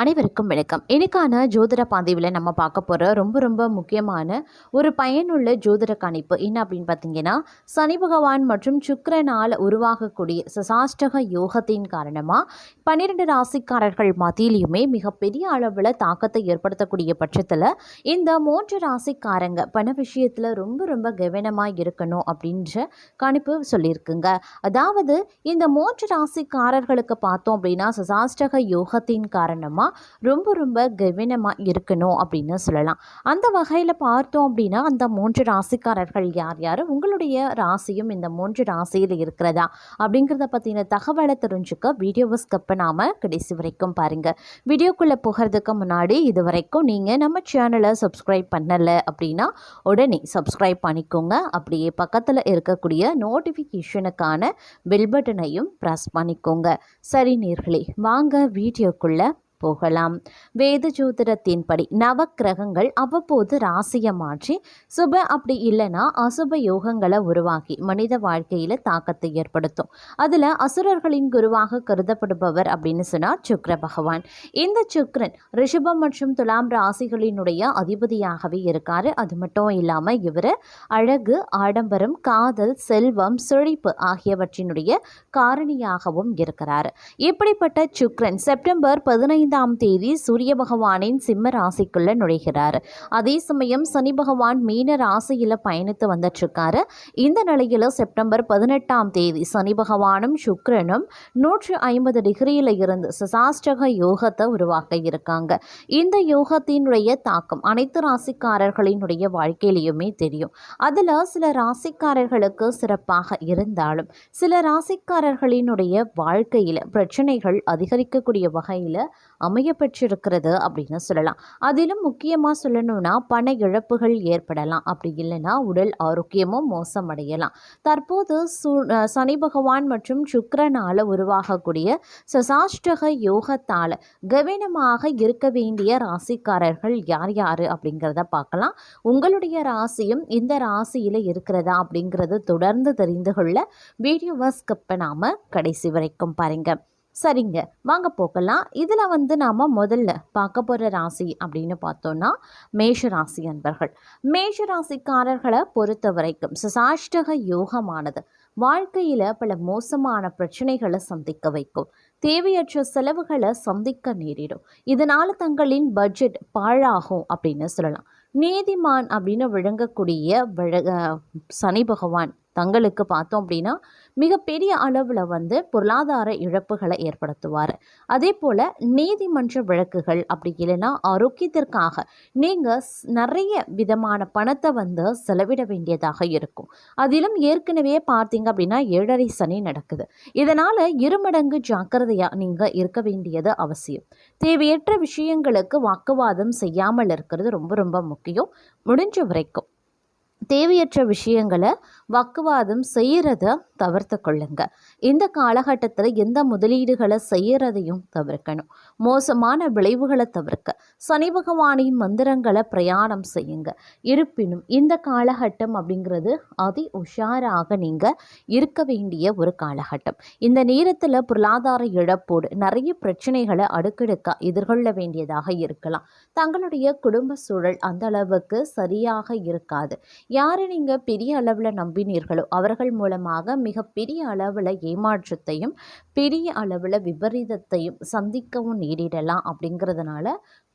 அனைவருக்கும் வணக்கம். இன்னைக்கான ஜோதிட பதிவில் நம்ம பார்க்க போகிற ரொம்ப ரொம்ப முக்கியமான ஒரு பயனுள்ள ஜோதிட கணிப்பு என்ன அப்படின்னு பார்த்தீங்கன்னா சனி பகவான் மற்றும் சுக்கரனால் உருவாகக்கூடிய சசாஷ்டக யோகத்தின் காரணமாக பன்னிரெண்டு ராசிக்காரர்கள் மத்தியிலையுமே மிகப்பெரிய அளவில் தாக்கத்தை ஏற்படுத்தக்கூடிய பட்சத்தில் இந்த மூன்று ராசிக்காரங்க பண விஷயத்தில் ரொம்ப ரொம்ப கவனமாக இருக்கணும் அப்படின்ற கணிப்பு சொல்லியிருக்குங்க. அதாவது இந்த மூன்று ராசிக்காரர்களுக்கு பார்த்தோம் அப்படின்னா சசாஷ்டக யோகத்தின் காரணமாக ரொம்ப ரொம்ப கவனமாக இருக்கணும் அப்படின்னு சொல்லலாம். அந்த வகையில் பார்த்தோம் அப்படின்னா அந்த மூன்று ராசிக்காரர்கள் யார் யார்? உங்களுடைய ராசியும் இந்த மூன்று ராசியில் இருக்கிறதா? அப்படிங்கிறத பற்றின தகவலை தெரிஞ்சுக்க வீடியோவை ஸ்கிப் பண்ணாமல் கடைசி வரைக்கும் பாருங்கள் வீடியோக்குள்ளே போகிறதுக்கு முன்னாடி இது வரைக்கும் நீங்கள் நம்ம சேனலை சப்ஸ்கிரைப் பண்ணலை அப்படின்னா உடனே சப்ஸ்கிரைப் பண்ணிக்கோங்க. அப்படியே பக்கத்தில் இருக்கக்கூடிய நோட்டிஃபிகேஷனுக்கான பெல் பட்டனையும் ப்ரெஸ் பண்ணிக்கோங்க. சரி நேர்களே வாங்க வீடியோக்குள்ளே போகலாம். வேத ஜோதிடத்தின்படி நவக்கிரகங்கள் அவ்வப்போது ராசியை மாற்றி சுப அப்படி இல்லைன்னா அசுப யோகங்களை உருவாக்கி மனித வாழ்க்கையில் தாக்கத்தை ஏற்படுத்தும். அதில் அசுரர்களின் குருவாக கருதப்படுபவர் அப்படின்னு சொன்னார் சுக்ர பகவான். இந்த சுக்ரன் ரிஷபம் மற்றும் துலாம் ராசிகளினுடைய அதிபதியாகவே இருக்கார். அது மட்டும் இல்லாமல் இவர் அழகு ஆடம்பரம் காதல் செல்வம் செழிப்பு ஆகியவற்றினுடைய காரணியாகவும் இருக்கிறார். இப்படிப்பட்ட சுக்ரன் செப்டம்பர் பதினைந்து பதினைந்தாம் தேதி சூரிய பகவானின் சிம்ம ராசிக்குள்ள நுழைகிறார். அதே சமயம் சனி பகவான் மீன ராசியில் பயணித்து வந்துட்டுருக்காரு இந்த நிலையில் செப்டம்பர் பதினெட்டாம் தேதி சனி பகவானும் சுக்கிரனும் நூற்றி ஐம்பது டிகிரியில் இருந்து சசாஷ்டக யோகத்தை உருவாக்க இருக்காங்க. இந்த யோகத்தினுடைய தாக்கம் அனைத்து ராசிக்காரர்களினுடைய வாழ்க்கையிலையுமே தெரியும். அதில் சில ராசிக்காரர்களுக்கு சிறப்பாக இருந்தாலும் சில ராசிக்காரர்களினுடைய வாழ்க்கையில் பிரச்சனைகள் அதிகரிக்கக்கூடிய வகையில் அமைய பெற்றிருக்கிறது அப்படின்னு சொல்லலாம். அதிலும் முக்கியமாக சொல்லணும்னா பண இழப்புகள் ஏற்படலாம். அப்படி இல்லைன்னா உடல் ஆரோக்கியமும் மோசமடையலாம். தற்போது சு சனி பகவான் மற்றும் சுக்கரனால் உருவாகக்கூடிய சசாஷ்டக யோகத்தால் கவனமாக இருக்க வேண்டிய ராசிக்காரர்கள் யார் யார் அப்படிங்கிறத பார்க்கலாம். உங்களுடைய ராசியும் இந்த ராசியில் இருக்கிறதா அப்படிங்கிறது தொடர்ந்து தெரிந்து கொள்ள வீடியோவை ஸ்கிப் பண்ணாமல் கடைசி வரைக்கும் பாருங்கள் சரிங்க. வாங்க போகலாம். இதில் வந்து நாம் முதல்ல பார்க்க போகிற ராசி அப்படின்னு பார்த்தோன்னா மேஷ ராசி அன்பர்கள். மேஷ ராசிக்காரர்களை பொறுத்த வரைக்கும் சசாஷ்டக யோகமானது. வாழ்க்கையில் பல மோசமான பிரச்சனைகளை சந்திக்க வைக்கும். தேவையற்ற செலவுகளை சந்திக்க நேரிடும். இதனால் தங்களின் பட்ஜெட் பாழாகும் அப்படின்னு சொல்லலாம். நீதிமான் அப்படின்னு விளங்கக்கூடிய விழ சனி பகவான் தங்களுக்கு பார்த்தோம் அப்படின்னா மிகப்பெரிய அளவில் வந்து பொருளாதார இழப்புகளை ஏற்படுத்துவார். அதே போல் நீதிமன்ற வழக்குகள் அப்படி இல்லைன்னா ஆரோக்கியத்திற்காக நீங்கள் நிறைய விதமான பணத்தை வந்து செலவிட வேண்டியதாக இருக்கும். அதிலும் ஏற்கனவே பார்த்தீங்க அப்படின்னா ஏழரை சனி நடக்குது. இதனால் இருமடங்கு ஜாக்கிரதையாக நீங்கள் இருக்க வேண்டியது அவசியம். தேவையற்ற விஷயங்களுக்கு வாக்குவாதம் செய்யாமல் இருக்கிறது ரொம்ப ரொம்ப முக்கியம். முடிஞ்ச வரைக்கும். தேவையற்ற விஷயங்களை வாக்குவாதம் செய்கிறத தவிர்த்து கொள்ளுங்க. இந்த காலகட்டத்தில் எந்த முதலீடுகளை செய்கிறதையும் தவிர்க்கணும். மோசமான விளைவுகளை தவிர்க்க சனி பகவானின் மந்திரங்களை பிரயாணம் செய்யுங்க. இருப்பினும் இந்த காலகட்டம் அப்படிங்கிறது அதி உஷாராக நீங்கள் இருக்க வேண்டிய ஒரு காலகட்டம். இந்த நேரத்தில் பொருளாதார இழப்போடு நிறைய பிரச்சனைகளை அடுக்கடுக்க எதிர்கொள்ள வேண்டியதாக இருக்கலாம். தங்களுடைய குடும்ப சூழல் அந்த அளவுக்கு சரியாக இருக்காது. யாரை நீங்கள் பெரிய அளவில் நம்பி நம்பினீர்களோ அவர்கள் மூலமாக மிகப்பெரிய அளவில் ஏமாற்றத்தையும் பெரிய அளவில் விபரீதத்தையும் சந்திக்கவும் நேரிடலாம் அப்படிங்கிறதுனால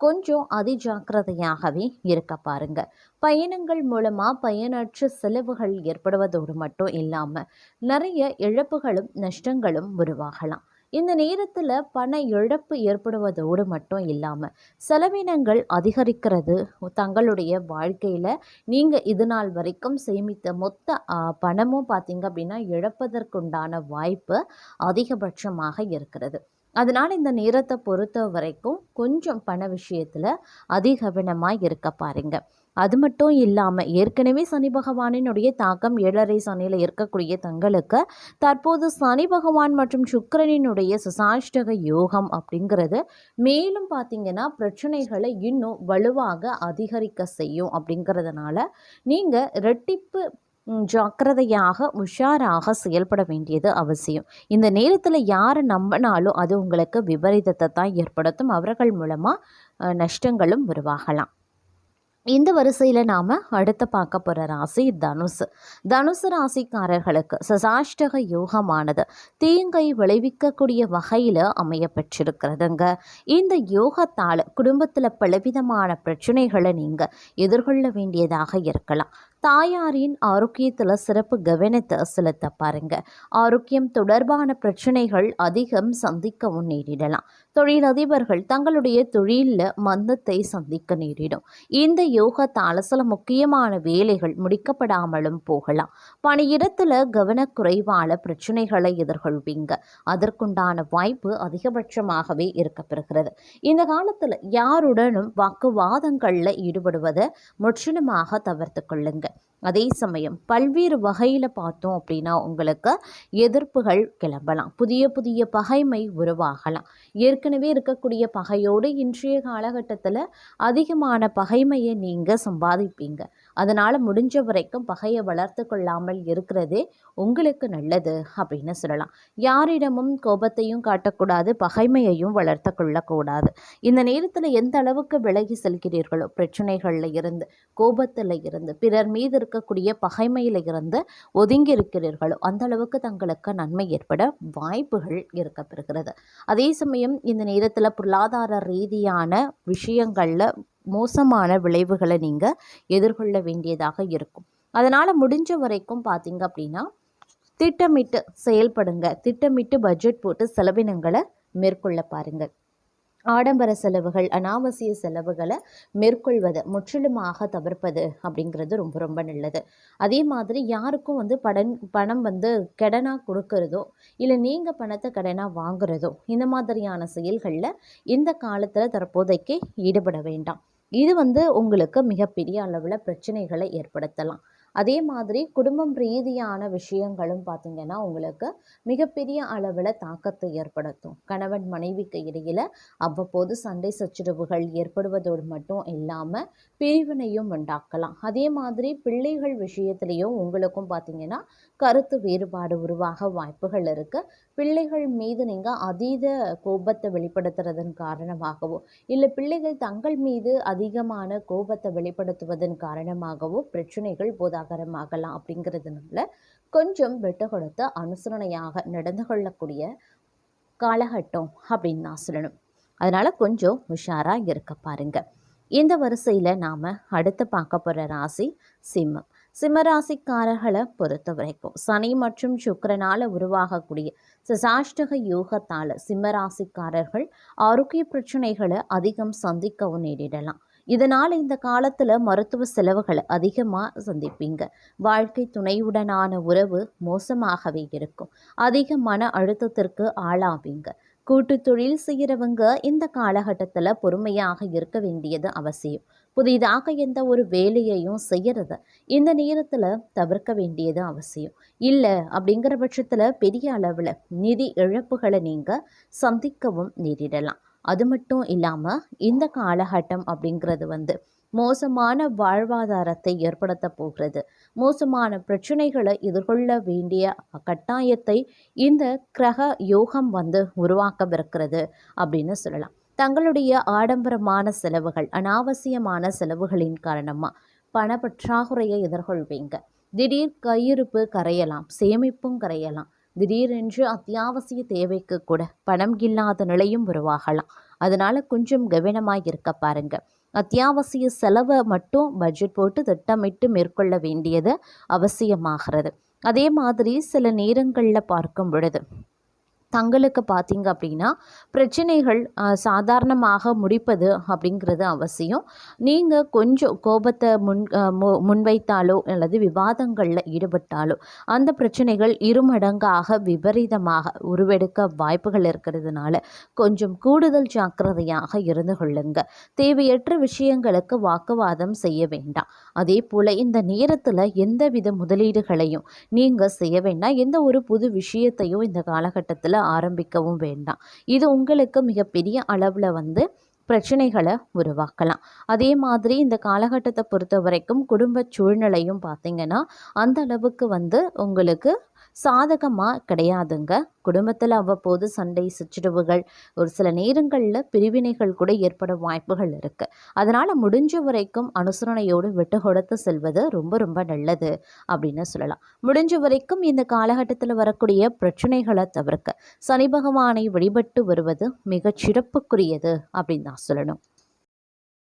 கொஞ்சம் அதிஜாக்கிரதையாகவே இருக்க பாருங்க. பயணங்கள் மூலமாக பயனற்ற செலவுகள் ஏற்படுவதோடு மட்டும் இல்லாமல் நிறைய இழப்புகளும் நஷ்டங்களும் உருவாகலாம். இந்த நேரத்தில் பண இழப்பு ஏற்படுவதோடு மட்டும் இல்லாமல் செலவினங்கள் அதிகரிக்கிறது. தங்களுடைய வாழ்க்கையில் நீங்கள் இது நாள் வரைக்கும் சேமித்த மொத்த பணமும் பார்த்தீங்க அப்படின்னா இழப்பதற்குண்டான வாய்ப்பு அதிகபட்சமாக இருக்கிறது. அதனால் இந்த நேரத்தை பொறுத்த வரைக்கும் கொஞ்சம் பண விஷயத்தில் அதிகவனமாக இருக்க பாருங்கள் அது மட்டும் இல்லாமல் ஏற்கனவே சனி பகவானினுடைய தாக்கம் ஏழரை சனியில் இருக்கக்கூடிய தங்களுக்கு தற்போது சனி பகவான் மற்றும் சுக்கரனினுடைய சுசாஷ்டக யோகம் அப்படிங்கிறது மேலும் பார்த்திங்கன்னா பிரச்சனைகளை இன்னும் வலுவாக அதிகரிக்க செய்யும் அப்படிங்கிறதுனால நீங்கள் ரெட்டிப்பு ஜாக்கிரதையாக உஷாராக செயல்பட வேண்டியது அவசியம். இந்த நேரத்தில் யாரை நம்பினாலும் அது உங்களுக்கு விபரீதத்தை தான் ஏற்படுத்தும். அவர்கள் மூலமாக நஷ்டங்களும் உருவாகலாம். இந்த வரிசையில் நாம் அடுத்து பார்க்க போகிற ராசி தனுசு. தனுசு ராசிக்காரர்களுக்கு சசாஷ்டக யோகமானது தீங்கை விளைவிக்கக்கூடிய வகையில் அமைய பெற்றிருக்கிறதுங்க. இந்த யோகத்தால் குடும்பத்தில் பலவிதமான பிரச்சனைகளை நீங்கள் எதிர்கொள்ள வேண்டியதாக இருக்கலாம். தாயாரின் ஆரோக்கியத்தில் சிறப்பு கவனத்தை செலுத்த பாருங்க. ஆரோக்கியம் தொடர்பான பிரச்சனைகள் அதிகம் சந்திக்கவும் நேரிடலாம். தொழிலதிபர்கள் தங்களுடைய தொழிலில் மந்தத்தை சந்திக்க நேரிடும். இந்த யோகத்தால் சில முக்கியமான வேலைகள் முடிக்கப்படாமலும் போகலாம். பணியிடத்தில் கவனக்குறைவான பிரச்சனைகளை எதிர்கொள்வீங்க. அதற்குண்டான வாய்ப்பு அதிகபட்சமாகவே இருக்கப்பெறுகிறது. இந்த காலத்தில் யாருடனும் வாக்குவாதங்களில் ஈடுபடுவதை முற்றிலுமாக தவிர்த்து கொள்ளுங்க. அதே சமயம் பல்வேறு வகையில் பார்த்தோம் அப்படின்னா உங்களுக்கு எதிர்ப்புகள் கிளம்பலாம். புதிய புதிய பகைமை உருவாகலாம். ஏற்கனவே இருக்கக்கூடிய பகையோடு இன்றைய காலகட்டத்தில் அதிகமான பகைமையை நீங்கள் சம்பாதிப்பீங்க. அதனால் முடிஞ்ச வரைக்கும் பகையை வளர்த்து கொள்ளாமல் இருக்கிறதே உங்களுக்கு நல்லது அப்படின்னு சொல்லலாம். யாரிடமும் கோபத்தையும் காட்டக்கூடாது பகைமையையும் வளர்த்து கொள்ளக்கூடாது. இந்த நேரத்தில் எந்த அளவுக்கு விலகி செல்கிறீர்களோ பிரச்சனைகளில் இருந்து கோபத்தில் இருந்து பிறர் மீது இருக்கக்கூடிய பகைமையில் இருந்து ஒதுங்கி இருக்கிறீர்களோ அந்த அளவுக்கு தங்களுக்கு நன்மை ஏற்பட வாய்ப்புகள் இருக்கப்பெறுகிறது. அதே சமயம் இந்த நேரத்தில் பொருளாதார ரீதியான விஷயங்களில் மோசமான விளைவுகளை நீங்கள் எதிர்கொள்ள வேண்டியதாக இருக்கும். அதனால் முடிஞ்ச வரைக்கும் பார்த்தீங்க அப்படின்னா திட்டமிட்டு செயல்படுங்க. திட்டமிட்டு பட்ஜெட் போட்டு செலவினங்களை மேற்கொள்ள பாருங்கள். ஆடம்பர செலவுகள் அனாவசிய செலவுகளை மேற்கொள்வதை முற்றிலுமாக தவிர்ப்பது அப்படிங்கிறது ரொம்ப ரொம்ப நல்லது. அதே மாதிரி யாருக்கும் வந்து படன் பணம் வந்து கடனாக கொடுக்கறதோ இல்லை நீங்கள் பணத்தை கடனாக வாங்குறதோ இந்த மாதிரியான செயல்களில் இந்த காலத்தில் தற்போதைக்கு ஈடுபட வேண்டாம். இது வந்து உங்களுக்கு மிகப்பெரிய அளவில் பிரச்சனைகளை ஏற்படுத்தலாம். அதே மாதிரி குடும்பம் ரீதியான விஷயங்களும் பார்த்திங்கன்னா உங்களுக்கு மிகப்பெரிய அளவில் தாக்கத்தை ஏற்படுத்தும். கணவன் மனைவிக்கு இடையில் அவ்வப்போது சண்டை சச்சரவுகள் ஏற்படுவதோடு மட்டும் இல்லாமல் பிரிவினையும் உண்டாக்கலாம். அதே மாதிரி பிள்ளைகள் விஷயத்துலேயும் உங்களுக்கும் பார்த்திங்கன்னா கருத்து வேறுபாடு உருவாக வாய்ப்புகள் இருக்குது பிள்ளைகள் மீது நீங்கள் அதீத கோபத்தை வெளிப்படுத்துறதன் காரணமாகவோ இல்லை பிள்ளைகள் தங்கள் மீது அதிகமான கோபத்தை வெளிப்படுத்துவதன் காரணமாகவோ பிரச்சனைகள் போதாகரமாகலாம் அப்படிங்கிறதுனால கொஞ்சம் விட்டு கொடுத்து அனுசரணையாக நடந்து கொள்ளக்கூடிய காலகட்டம் அப்படின்னு நான் சொல்லணும். அதனால் கொஞ்சம் உஷாராக இருக்க பாருங்கள் இந்த வரிசையில் நாம் அடுத்து பார்க்க போகிற ராசி சிம்மம். சிம்மராசிக்காரர்களை பொறுத்த வரைக்கும் சனி மற்றும் சுக்கரனால் உருவாகக்கூடிய சசாஷ்டக யோகத்தால் சிம்மராசிக்காரர்கள் ஆரோக்கிய பிரச்சனைகளை அதிகம் சந்திக்கவும் நேரிடலாம். இதனால் இந்த காலத்தில் மருத்துவ செலவுகளை அதிகமாக சந்திப்பீங்க. வாழ்க்கை துணையுடனான உறவு மோசமாகவே இருக்கும். அதிக மன அழுத்தத்திற்கு ஆளாவீங்க. கூட்டு தொழில் செய்கிறவங்க இந்த காலகட்டத்தில் பொறுமையாக இருக்க வேண்டியது அவசியம். புதிதாக எந்த ஒரு வேலையையும் செய்யறத இந்த நேரத்தில் தவிர்க்க வேண்டியது அவசியம். இல்லை அப்படிங்கிற பட்சத்தில் பெரிய அளவில் நிதி இழப்புகளை நீங்கள் சந்திக்கவும் நேரிடலாம். அது மட்டும் இல்லாமல் இந்த காலகட்டம் அப்படிங்கிறது வந்து மோசமான வாழ்வாதாரத்தை ஏற்படுத்த போகிறது. மோசமான பிரச்சனைகளை எதிர்கொள்ள வேண்டிய கட்டாயத்தை இந்த கிரக யோகம் வந்து உருவாக்கவிருக்கிறது அப்படின்னு சொல்லலாம். தங்களுடைய ஆடம்பரமான செலவுகள் அனாவசியமான செலவுகளின் காரணமாக பணப்பற்றாக்குறையை எதிர்கொள்வீங்க. திடீர் கையிருப்பு கரையலாம் சேமிப்பும் கரையலாம். திடீரென்று அத்தியாவசிய தேவைக்கு கூட பணம் இல்லாத நிலையும் உருவாகலாம். அதனால கொஞ்சம் கவனமாக இருக்க பாருங்க. அத்தியாவசிய செலவை மட்டும் பட்ஜெட் போட்டு திட்டமிட்டு மேற்கொள்ள வேண்டியது அவசியமாகிறது. அதே மாதிரி சில நேரங்களில் பார்க்கும் பொழுது தங்களுக்கு பார்த்திங்க அப்படின்னா பிரச்சனைகள் சாதாரணமாக முடிப்பது அப்படிங்கிறது அவசியம். நீங்கள் கொஞ்சம் கோபத்தை முன் மு- முன்வைத்தாலோ அல்லது விவாதங்களில் ஈடுபட்டாலோ அந்த பிரச்சனைகள் இருமடங்காக விபரீதமாக உருவெடுக்க வாய்ப்புகள் இருக்கிறதுனால கொஞ்சம் கூடுதல் ஜாக்கிரதையாக இருந்து கொள்ளுங்க. தேவையற்ற விஷயங்களுக்கு வாக்குவாதம் செய்ய வேண்டாம். அதே போல் இந்த நேரத்தில் எந்தவித முதலீடுகளையும் நீங்கள் செய்ய வேண்டாம். எந்த ஒரு புது விஷயத்தையும் இந்த காலகட்டத்தில் ஆரம்பிக்கவும் வேண்டாம். இது உங்களுக்கு மிகப்பெரிய அளவில் வந்து பிரச்சனைகளை உருவாக்கலாம். அதே மாதிரி இந்த காலகட்டத்தை பொறுத்த வரைக்கும் குடும்ப சூழ்நிலையும் பார்த்திங்கன்னா அந்த அளவுக்கு வந்து உங்களுக்கு சாதகமாக கிடையாதுங்க. குடும்பத்தில் அவ்வப்போது சண்டை சச்சரவுகள் ஒரு சில நேரங்களில் பிரிவினைகள் கூட ஏற்பட வாய்ப்புகள் இருக்குது அதனால் முடிஞ்ச வரைக்கும் அனுசரணையோடு விட்டு கொடுத்து செல்வது ரொம்ப ரொம்ப நல்லது அப்படின்னு சொல்லலாம். முடிஞ்ச வரைக்கும் இந்த காலகட்டத்தில் வரக்கூடிய பிரச்சனைகளை தவிர்க்க சனி பகவானை வழிபட்டு வருவது மிகச் சிறப்புக்குரியது அப்படின்னு தான் சொல்லணும்.